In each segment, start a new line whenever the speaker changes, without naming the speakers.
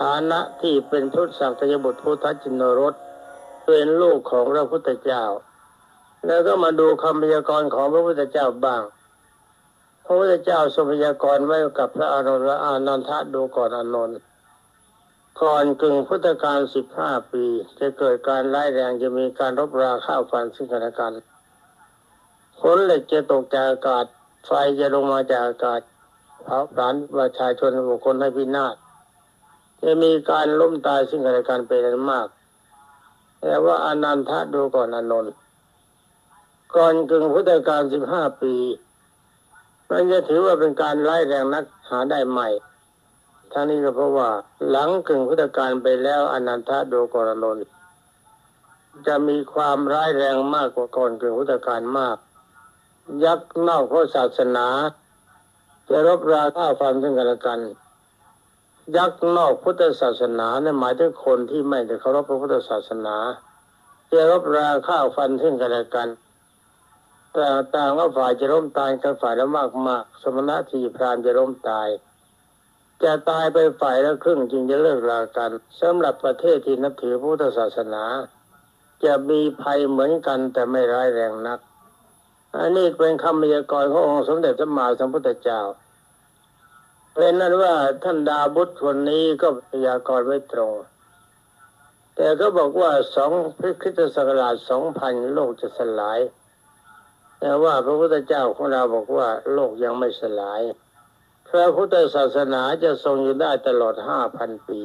ฐานะที่เป็นพุทธสังฆยบุตรพุทธจินโนรสเป็นลูกของพระพุทธเจ้า แล้วก็มาดูคำพยากรณ์ของพระพุทธเจ้าบ้าง พระพุทธเจ้าทรงพยากรณ์ไว้กับพระอานนท์และอานันทะดูก่อนอานนท์ก่อนกึ่งพุทธกาลสิบห้าปี จะเกิดการไล่แรงจะมีการรบราข้าวฟันซึ่งกันและกันฝนเหล็กจะตกจากอากาศ ไฟจะลงมาจากอากาศเผาผลาญประชาชนบุคคลให้พินาศ จะมีการล้มตายซึ่งกันและกันเป็นมาก แต่ว่าอนันทะดูก่อนอนนท์ก่อนกึ่งพุทธกาลสิบห้าปีมันจะถือว่าเป็นการไล่แรงนักหาได้ใหม่ทั้งนี้ก็เพราะว่า หลังกึ่งพุทธกาลไปแล้วอนันทะดูก่อนอนนท์จะมีความร้ายแรงมากกว่าก่อนกึ่งพุทธกาลมาก ยักษ์นอกพระศาสนา จะรบราฆ่าฟันซึ่งกันและกัน ยักษ์นอกพุทธศาสนาเนี่ยหมายถึงคนที่ไม่ได้เคารพพระพุทธศาสนาจะรบราฆ่าฟันซึ่งกันและกันแต่ต่างว่าฝ่ายจะล้มตายกันฝ่ายละมากมากสมณะทีพรามจะล้มตาย จะตายไปฝ่ายละครึ่งจึงจะเลิกรากันสำหรับประเทศที่นับถือพุทธศาสนา จะมีภัยเหมือนกันแต่ไม่ร้ายแรงนัก อันนี้เป็นคำพยากรณ์ขององค์สมเด็จพระมหาสัมพุทธเจ้า เป็นนั้นว่าท่านดาบุตรคนนี้ก็พยากรณ์ไว้ตรง แต่ก็บอกว่าสองพฤคริสตศักราชสองพันโลกจะสลาย แต่ว่าพระพุทธเจ้าของเราบอกว่าโลกยังไม่สลาย พระพุทธศาสนาจะทรงอยู่ได้ตลอดห้าพันปี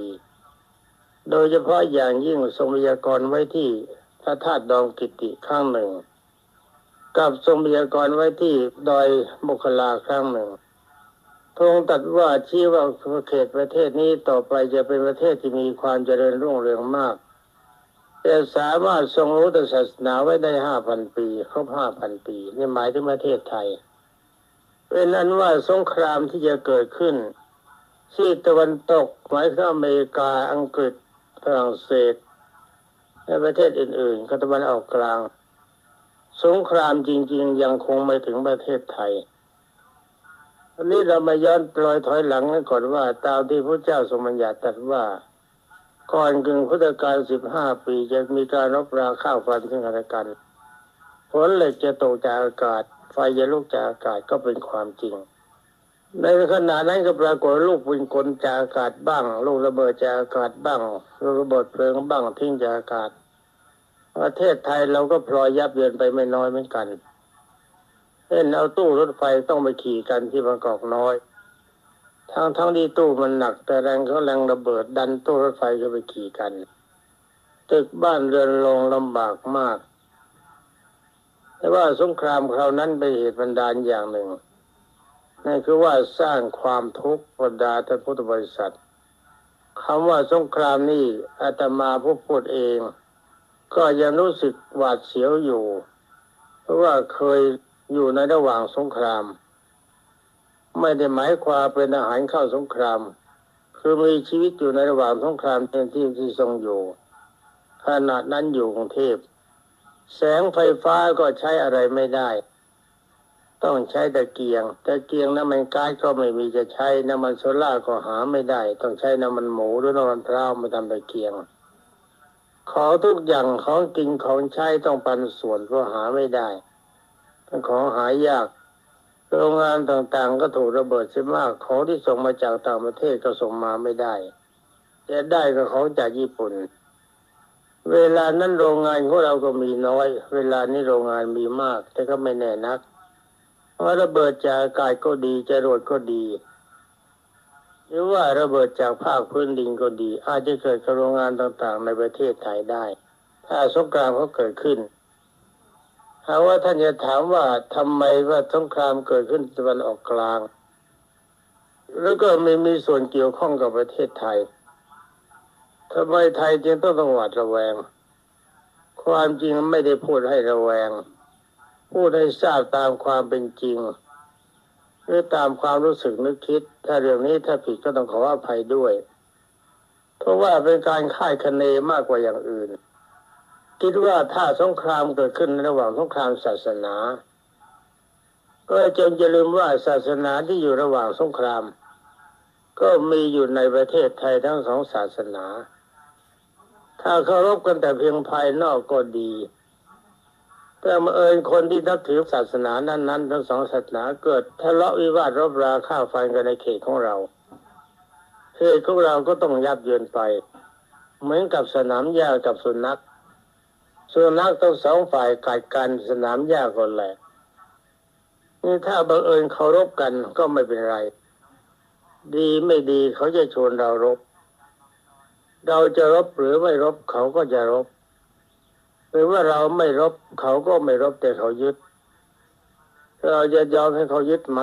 โดยเฉพาะอย่างยิ่งทรงพยากรณ์ไว้ที่พระธาตุดองกิติข้างหนึ่ง กับทรงพยากรณ์ไว้ที่ดอยมุคลาครั้งหนึ่ง ทรงตัดว่าชี้ว่าเขตประเทศนี้ต่อไปจะเป็นประเทศที่มีความเจริญรุ่งเรืองมากแต่สามารถทรงรู้ศาสนาไว้ได้ห้าพันปีครบห้าพันปีนี่หมายถึงประเทศไทย เป็นอันว่าสงครามที่จะเกิดขึ้นที่ตะวันตกหมายถึงอเมริกาอังกฤษฝรั่งเศสและประเทศอื่นๆก็ตะวันออกกลาง สงครามจริง ๆ ยังคงไม่ถึงประเทศไทย อันนี้เรามาย้อนลอยถอยหลังกันก่อนว่า ตามที่พระเจ้าทรงบัญญัติตรัสว่า ก่อนกึ่งพุทธกาลสิบห้าปีจะมีการรบราข้าวฟันซึ่งกันและกันฝนเหล็กจะตกจากอากาศ ไฟจะลุกจากอากาศก็เป็นความจริง ในขณะนั้นก็ปรากฏลูกปืนกลจากอากาศบ้าง ลูกระเบิดจากอากาศบ้างลูกระเบิดเพลิงบ้างทิ้งจากอากาศ ประเทศไทยเราก็พลอยยับเยินไปไม่น้อยเหมือนกัน เช่นเอาตู้รถไฟต้องไปขี่กันที่บางกอกน้อยทั้งทั้งที่ตู้มันหนัก แต่แรงเขาแรงระเบิด ดันตู้รถไฟก็ไปขี่กันตึกบ้านเรือนลงลำบากมาก แต่ว่าสงครามคราวนั้นเป็นเหตุบันดาลอย่างหนึ่งนั่นคือว่าสร้างความทุกข์บรรดาท่านพุทธบริษัทคำว่าสงครามนี่อาตมาผู้พูดเอง ก็ยังรู้สึกหวาดเสียวอยู่ เพราะว่าเคย อยู่ในระหว่างสงคราม ไม่ได้หมายความเป็นอาหารเข้าสงคราม คือมีชีวิตอยู่ในระหว่างสงครามเป็นที่ที่ทรงอยู่ขณะนั้นอยู่กรุงเทพแสงไฟฟ้าก็ใช้อะไรไม่ได้ ต้องใช้ตะเกียงตะเกียงน้ำมันก๊าซก็ไม่มีจะใช้น้ำมันโซล่าก็หาไม่ได้ ต้องใช้น้ำมันหมูหรือน้ำมันพร้าวมาทำตะเกียงของทุกอย่างของกินของใช้ต้องปันส่วนเพราะหาไม่ได้ ของหายาก โรงงานต่างๆ ก็ถูกระเบิดเสียมากของที่ส่งมาจากต่างประเทศก็ส่งมาไม่ได้แต่ได้ก็ของจากญี่ปุ่น เวลานั้นโรงงานของเราก็มีน้อย เวลานี้โรงงานมีมาก แต่ก็ไม่แน่นักเพราระเบิดจากอากาศก็ดีจรวดก็ดี หรือว่าระเบิดจากภาคพื้นดินก็ดี อาจจะเกิดกับโรงงานต่างๆ ในประเทศไทยได้ ถ้าสงครามเขาเกิดขึ้น หาว่าท่านจะถามว่าทำไมว่าสงครามเกิดขึ้นตะวันออกกลาง แล้วก็ไม่มีส่วนเกี่ยวข้องกับประเทศไทยทำไมไทยจึงต้องต้องหวาดระแวง ความจริงไม่ได้พูดให้ระแวง พูดให้ทราบตามความเป็นจริงหรือตามความรู้สึกนึกคิด ถ้าเรื่องนี้ถ้าผิดก็ต้องขออภัยด้วย เพราะว่าเป็นการค่ายคะเนมากกว่าอย่างอื่น คิดว่าถ้าสงครามเกิดขึ้นระหว่างสงครามศาสนา ก็จงจะลืมว่าศาสนาที่อยู่ระหว่างสงคราม ก็มีอยู่ในประเทศไทยทั้งสองศาสนา ถ้าเคารพกันแต่เพียงภายนอกก็ดี แต่มาเอิญคนที่นับถือศาสนานั้นๆทั้งสองศาสนาเกิดทะเลาะวิวาทรบราฆ่าฟันกันในเขตของเราเขตของเราก็ต้องยับเยินไป เหมือนกับสนามหญ้ากับสุนัข สุนัขต้องสองฝ่ายกัดกันสนามหญ้าก็แหละนี่ถ้าบังเอิญเคารพกันก็ไม่เป็นไร ดีไม่ดีเขาจะชวนเรารบ เราจะรบหรือไม่รบเขาก็จะรบ หรือว่าเราไม่รบเขาก็ไม่รบแต่เขายึด เราจะยอมให้เขายึดไหม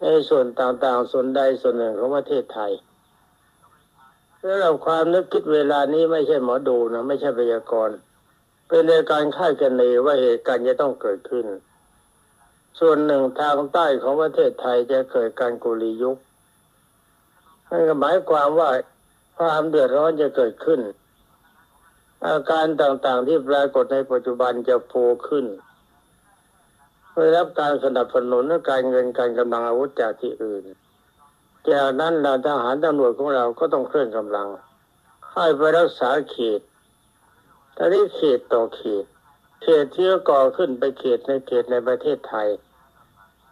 ในส่วนต่างๆ ส่วนใดส่วนหนึ่งของประเทศไทย สำหรับความนึกคิดเวลานี้ไม่ใช่หมอดูนะไม่ใช่พยากรณ์เป็นในการคาดคะเนว่าเหตุการณ์จะต้องเกิดขึ้น ส่วนหนึ่งทางใต้ของประเทศไทยจะเกิดการกุลียุคนั่นก็หมายความว่าความเดือดร้อนจะเกิดขึ้น อาการต่างๆที่ปรากฏในปัจจุบันจะโผล่ขึ้นได้รับการสนับสนุนและการเงินการกำลังอาวุธจากที่อื่น จากนั้นเราทหารตำรวจของเราก็ต้องเคลื่อนกำลังให้ไปรักษาเขตตอนนี้เขตต่อเขต เขตที่ก่อขึ้นไปเขตในเขตในประเทศไทย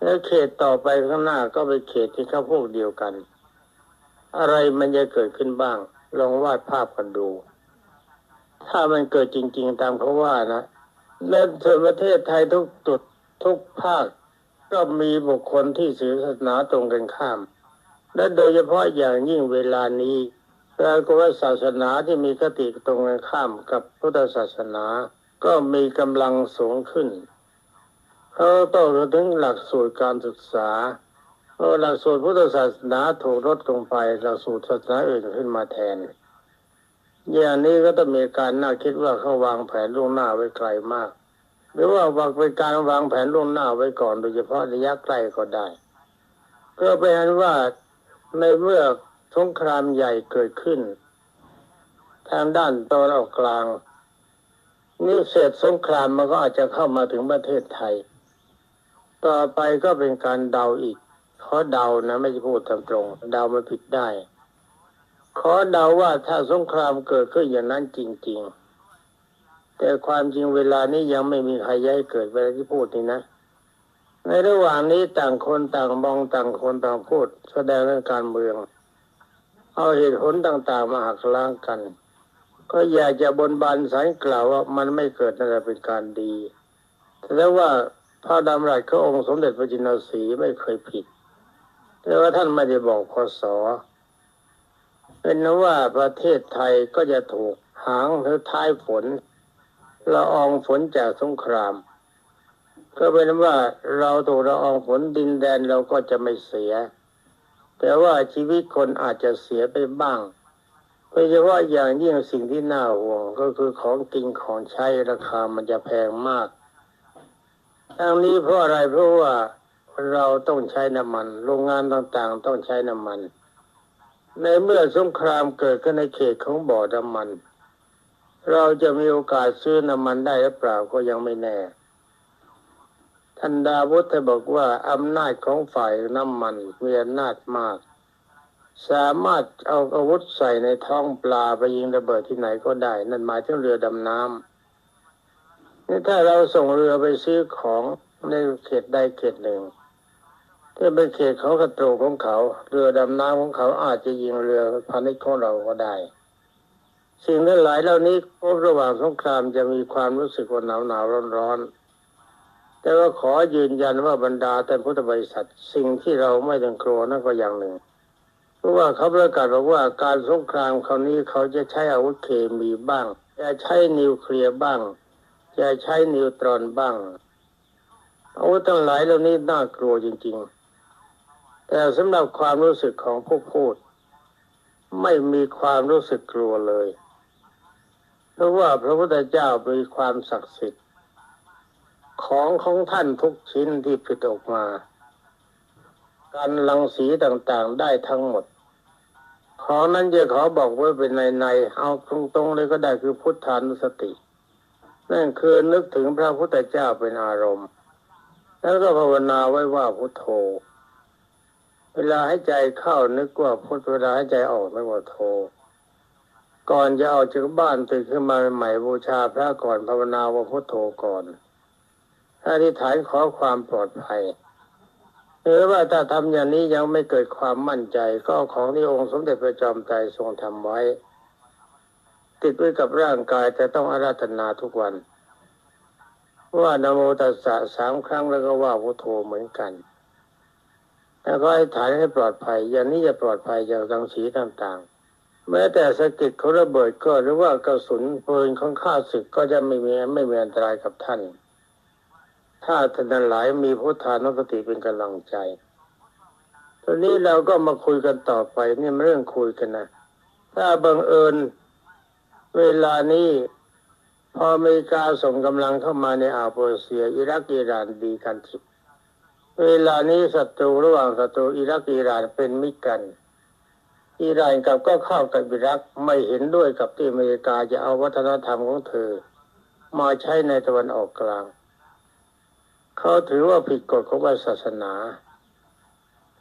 แล้วเขตต่อไปข้างหน้าก็เป็นเขตที่เขาพวกเดียวกัน อะไรมันจะเกิดขึ้นบ้าง ลองวาดภาพกันดู ถ้ามันเกิดจริง ๆ ตามเขาว่านะและส่วนประเทศไทยทุกจุดทุกภาคก็มีบุคคลที่สื่อศาสนาตรงกันข้าม และโดยเฉพาะอย่างยิ่งเวลานี้ปรากฏว่าศาสนาที่มีคติตรงกันข้ามกับพุทธศาสนา ก็มีกำลังสูงขึ้นเขาต้องถึงหลักสูตรการศึกษาเพราะหลักสูตรพุทธศาสนาถูกลดลงไปหลักสูตรศาสนาอื่นขึ้นมาแทน อย่างนี้ก็ต้องมีการน่าคิดว่าเขาวางแผนล่วงหน้าไว้ไกลมาก หรือว่าวางเป็นการวางแผนล่วงหน้าไว้ก่อน โดยเฉพาะระยะใกล้ก็ได้ ก็เป็นว่า ในเมื่อสงครามใหญ่เกิดขึ้น ทางด้านตะวันออกกลางนี่เสร็จสงครามมันก็อาจจะเข้ามาถึงประเทศไทย ต่อไปก็เป็นการเดาอีกขอเดานะไม่ใช่พูดตามตรงเดามันผิดได้ ขอเดาว่าถ้าสงครามเกิดขึ้นอย่างนั้นจริง ๆ แต่ความจริงเวลานี้ยังไม่มีใครย้ายเกิดเวลาที่พูดนี่นะ ในระหว่างนี้ต่างคนต่างมองต่างคนต่างพูด แสดงเรื่องการเมือง เอาเหตุผลต่าง ๆ มาหักล้างกัน ก็อยากจะบนบานสารกล่าวว่ามันไม่เกิดนั่นแหละเป็นการดีแต่ว่าพระดำรัสขององค์สมเด็จพระจินสีไม่เคยผิด แต่ว่าท่านไม่ได้บอกพศเป็นนว่าประเทศไทยก็จะถูกหางหรือท้ายฝนละอองฝนจากสงคราม ก็เป็นว่าเราถูกละอองฝนดินแดนเราก็จะไม่เสีย แต่ว่าชีวิตคนอาจจะเสียไปบ้างโดยเฉพาะอย่างยิ่งสิ่งที่น่าห่วงก็คือของกินของใช้ราคามันจะแพงมาก ทั้งนี้เพราะอะไรเพราะว่าเราต้องใช้น้ำมัน โรงงานต่างๆ ต้องใช้น้ำมัน ในเมื่อสงครามเกิดขึ้นในเขตของบ่อน้ำมัน เราจะมีโอกาสซื้อน้ำมันได้หรือเปล่าก็ยังไม่แน่ ท่านดาวุฒิบอกว่าอำนาจของฝ่ายน้ำมันมีอำนาจมาก สามารถเอาอาวุธใส่ในท้องปลาไปยิงระเบิดที่ไหนก็ได้ นั่นหมายถึงเรือดำน้ำนี่ถ้าเราส่งเรือไปซื้อของในเขตใดเขตหนึ่งที่เป็นเขตเขากระโตกของเขา เรือดำน้ำของเขาอาจจะยิงเรือพาณิชย์ของเราก็ได้ สิ่งทั้งหลายเหล่านี้ระหว่างสงครามจะมีความรู้สึกว่าหนาวหนาวร้อนร้อน แต่ว่าขอยืนยันว่าบรรดาแต่พุทธบริษัท สิ่งที่เราไม่ต้องกลัวนั่นก็อย่างหนึ่ง เพราะว่าเขาประกาศบอกว่าการสงครามคราวนี้เขาจะใช้อาวุธเคมีบ้าง จะใช้นิวเคลียร์บ้าง จะใช้นิวตรอนบ้างอาวุธทั้งหลายเหล่านี้น่ากลัวจริง ๆ แต่สำหรับความรู้สึกของผู้พูด ไม่มีความรู้สึกกลัวเลย เพราะว่าพระพุทธเจ้ามีความศักดิ์สิทธิ์ ของของท่านทุกชิ้นที่ผลิตออกมา การลังสีต่างๆได้ทั้งหมด ของนั้นจะขอบอกไว้เป็นในในเอาตรงๆเลยก็ได้คือพุทธานุสติ นั่นคือนึกถึงพระพุทธเจ้าเป็นอารมณ์ แล้วก็ภาวนาไว้ว่าพุทโธ เวลาให้ใจเข้านึกว่าพุทธเวลาให้ใจออกนึกว่าโทก่อนจะออกจากบ้านตื่นขึ้นมาใหม่บูชาพระก่อนภาวนาว่าพุทโธก่อน อธิษฐานขอความปลอดภัย หรือว่าถ้าทำอย่างนี้ยังไม่เกิดความมั่นใจ ก็ของที่องค์สมเด็จพระจอมไตรทรงทำไว้ ติดไว้กับร่างกายแต่ต้องอาราธนาทุกวัน ว่านโมตัสสะสามครั้งแล้วก็ว่าพุทโธเหมือนกัน แล้วก็ให้ฐานให้ปลอดภัย อย่างนี้จะปลอดภัยจากรังสีต่างๆแม้แต่สะกิดเขาระเบิดก็หรือว่ากระสุนปืนของข้าศึกก็จะไม่มีไม่มีอันตรายกับท่าน ถ้าท่านทั้งหลายมีพุทธานุสติเป็นกำลังใจตอนนี้เราก็มาคุยกันต่อไปนี่มันเรื่องคุยกันนะ ถ้าบังเอิญเวลานี้พออเมริกาส่งกำลังเข้ามาในอาโปเซีย อิรักอิหร่านดีกันทิเวลานี้ศัตรูระหว่างศัตรูอิรักอิหร่านเป็นมิตรกัน อิหร่านกับก็เข้ากับอิรักไม่เห็นด้วยกับที่อเมริกาจะเอาวัฒนธรรมของเธอ มาใช้ในตะวันออกกลาง เขาถือว่าผิดกฎของศาสนา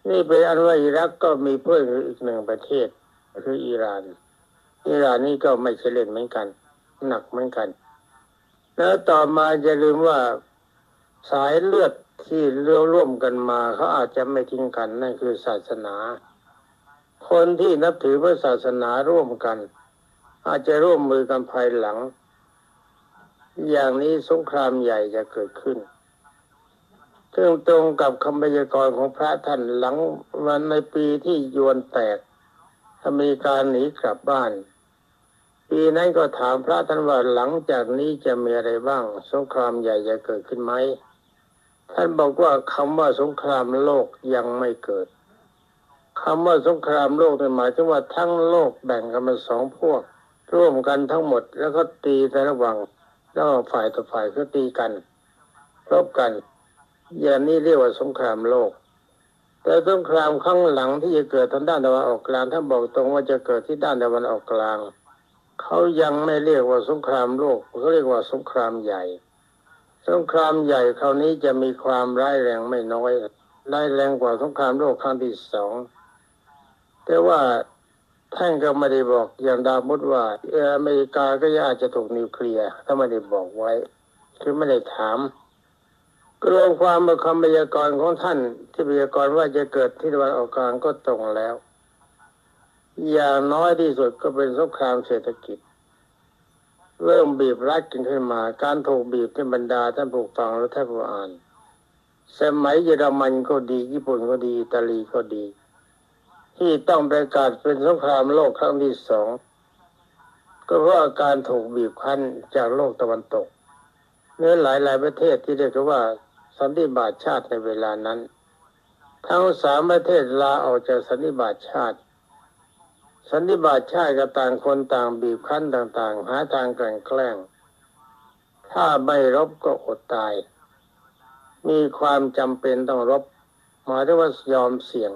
นี่เป็นอันว่าอิรักก็มีเพื่อนอีกหนึ่งประเทศ คืออิหร่าน อิหร่านนี่ก็ไม่ใช่เล่นเหมือนกัน หนักเหมือนกัน แล้วต่อมาจะลืมว่าสายเลือดที่เลี้ยวร่วมกันมาเขาอาจจะไม่ทิ้งกันนั่นคือศาสนา คนที่นับถือพระศาสนาร่วมกัน อาจจะร่วมมือกันภายหลัง อย่างนี้สงครามใหญ่จะเกิดขึ้น ซึ่งตรงกับคำพยากรณ์ของพระท่านหลังวันในปีที่ยวนแตกอเมริการหนีกลับบ้าน ปีนั้นก็ถามพระท่านว่าหลังจากนี้จะมีอะไรบ้าง สงครามใหญ่จะเกิดขึ้นไหมท่านบอกว่าคำว่าสงครามโลกยังไม่เกิดคำว่าสงครามโลกหมายถึงว่าทั้งโลกแบ่งกันเป็นสองพวก ร่วมกันทั้งหมดแล้วก็ตีแต่ระหว่างระหว่างฝ่ายต่อฝ่ายก็ตีกันรบกัน อย่างนี้เรียกว่าสงครามโลก แต่สงครามข้างหลังที่จะเกิดทางด้านตะวันออกกลางถ้าบอกตรงว่าจะเกิดที่ด้านตะวันออกกลางเขายังไม่เรียกว่าสงครามโลกเขาเรียกว่าสงครามใหญ่ สงครามใหญ่คราวนี้จะมีความร้ายแรงไม่น้อยร้ายแรงกว่าสงครามโลกครั้งที่สองแต่ว่าท่านก็ไม่ได้บอกอย่างดามุดว่าเออเมริกาก็อาจจะถูกนิวเคลียร์ถ้าไม่ได้บอกไว้ คือไม่ได้ถาม รวมความมาคำพยากรณ์ของท่าน ที่พยากรณ์ว่าจะเกิดที่ตะวันออกกลางก็ตรงแล้ว อย่างน้อยที่สุดก็เป็นสงครามเศรษฐกิจ เริ่มบีบรัดกันขึ้นมา การถูกบีบที่บรรดาท่านผู้ฟังและท่านผู้อ่าน สมัยเยอรมันก็ดี ญี่ปุ่นก็ดีอิตาลีก็ดี ที่ต้องประกาศเป็นสงครามโลกครั้งที่สองก็เพราะอาการถูกบีบคั้นจากโลกตะวันตกเนื้อหลายหลายประเทศที่เรียกว่า สันนิบาตชาติในเวลานั้น ทั้งสามประเทศลาออกจากสันนิบาตชาติ สันนิบาตชาติก็ต่างคนต่างบีบคั้นต่างๆ หาทางกลั่นแกล้ง ถ้าไม่รบก็อดตาย มีความจำเป็นต้องรบหมายถึงว่ายอมเสี่ยง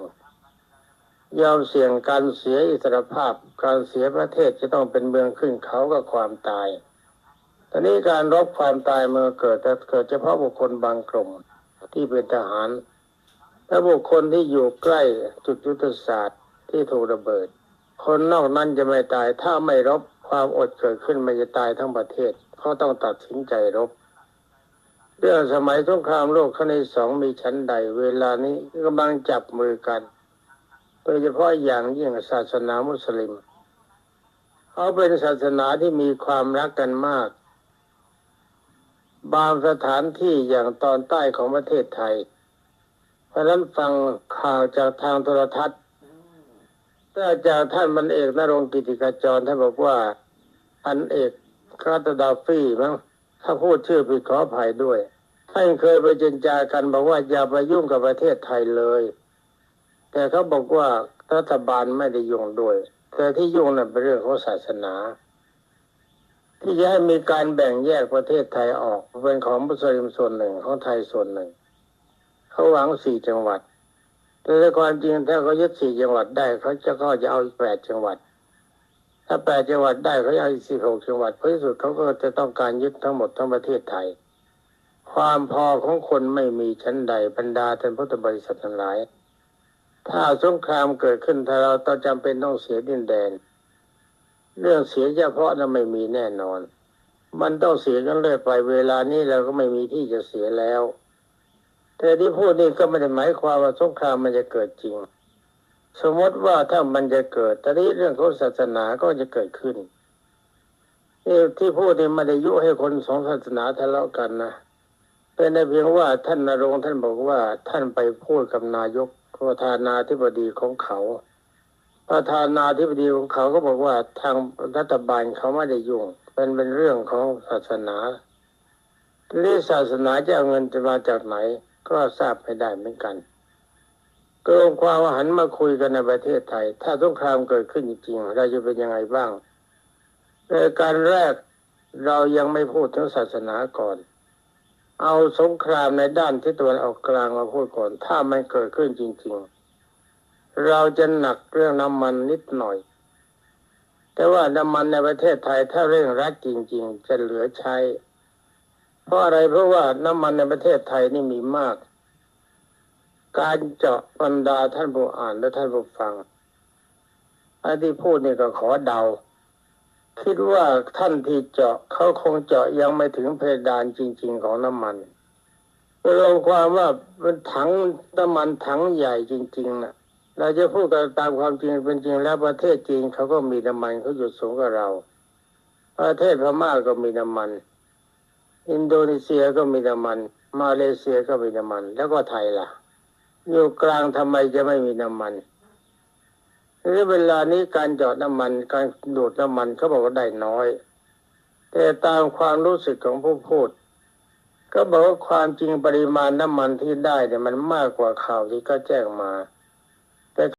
ยอมเสี่ยงการเสียอิสรภาพ การเสียประเทศจะต้องเป็นเมืองขึ้นเขากับความตาย ตอนนี้การรบความตายมันเกิดแต่เกิดเฉพาะบุคคลบางกลุ่มที่เป็นทหาร และบุคคลที่อยู่ใกล้จุดยุทธศาสตร์ที่ถูกระเบิด คนนอกนั้นจะไม่ตายถ้าไม่รบความอดเกิดขึ้นมันจะตายทั้งประเทศเขาต้องตัดสินใจรบ เรื่องสมัยสงครามโลกครั้งที่สองมีชั้นใด เวลานี้กำลังจับมือกันโดยเฉพาะอย่างยิ่งศาสนามุสลิม เขาเป็นศาสนาที่มีความรักกันมาก บางสถานที่อย่างตอนใต้ของประเทศไทย เพราะฉะนั้นฟังข่าวจากทางโทรทัศน์ถ้าจากท่านมันเอกนรงกิติกาจรท่านบอกว่าพันเอกคาตดาฟี่มั้งถ้าพูดชื่อผิดขออภัยด้วย ท่านเคยไปเจรจากันบอกว่าอย่าไปยุ่งกับประเทศไทยเลย แต่เขาบอกว่ารัฐบาลไม่ได้ยุ่งด้วย แต่ที่ยุ่งนั้นเป็นเรื่องของศาสนา ที่จะให้มีการแบ่งแยกประเทศไทยออกเป็นของมุสลิมส่วนหนึ่งของไทยส่วนหนึ่งเขาหวังสี่จังหวัด แต่ความจริงถ้าเขายึดสี่จังหวัดได้เขาจะก็จะเอาแปดจังหวัด ถ้าแปดจังหวัดได้เขาจะเอาอีกสิบหกจังหวัดเพราะที่สุดเขาก็จะต้องการยึดทั้งหมดทั้งประเทศไทย ความพอของคนไม่มีชั้นใดบรรดาท่านพุทธบริษัททั้งหลาย ถ้าสงครามเกิดขึ้นถ้าเราต้องจำเป็นต้องเสียดินแดน เรื่องเสียเฉพาะนั้นไม่มีแน่นอน มันต้องเสียกันเรื่อยไปเวลานี้เราก็ไม่มีที่จะเสียแล้ว แต่ที่พูดนี่ก็ไม่ได้หมายความว่าสงครามมันจะเกิดจริง สมมติว่าถ้ามันจะเกิดตอนนี้เรื่องของศาสนาก็จะเกิดขึ้นที่พูดนี่ไม่ได้ยุให้คนสองศาสนาทะเลาะกันนะเป็นแต่เพียงว่าท่านนรงท่านบอกว่าท่านไปพูดกับนายกประธานาธิบดีของเขา ประธานาธิบดีของเขาก็บอกว่าทางรัฐบาลเขาไม่ได้ยุ่งเป็นเป็นเรื่องของศาสนาเรื่องศาสนาจะเอาเงินจะมาจากไหน ก็ทราบไม่ได้เหมือนกันก็ลงความว่าหันมาคุยกันในประเทศไทย ถ้าสงครามเกิดขึ้นจริงเราจะเป็นยังไงบ้างในการแรกเรายังไม่พูดถึงศาสนาก่อน เอาสงครามในด้านที่ตะวันออกกลางมาพูดก่อน ถ้ามันเกิดขึ้นจริง ๆ เราจะหนักเรื่องน้ำมันนิดหน่อย แต่ว่าน้ำมันในประเทศไทยถ้าเร่งรัดจริง ๆ จะเหลือใช้ เพราะอะไรเพราะว่าน้ำมันในประเทศไทยนี่มีมาก การเจาะบรรดาท่านผู้อ่านและท่านผู้ฟังอันที่พูดนี่ก็ขอเดา คิดว่าท่านที่เจาะเขาคงเจาะยังไม่ถึงเพดานจริง ๆ ของน้ำมันลงความว่าเป็นถังน้ำมันถังใหญ่จริง ๆนะ เราจะพูดกันตามความจริงเป็นจริงแล้วประเทศจีนเขาก็มีน้ำมันเขาอยู่สูงกว่าเรา ประเทศพม่าก็มีน้ำมัน อินโดนีเซียก็มีน้ำมัน มาเลเซียก็มีน้ำมัน แล้วก็ไทยล่ะ อยู่กลางทำไมจะไม่มีน้ำมันหรือเวลานี้การเจาะน้ำมันการดูดน้ำมันเขาบอกว่าได้น้อย แต่ตามความรู้สึกของผู้พูด ก็บอกว่าความจริงปริมาณน้ำมันที่ได้เนี่ยมันมากกว่าข่าวที่เขาแจ้งมา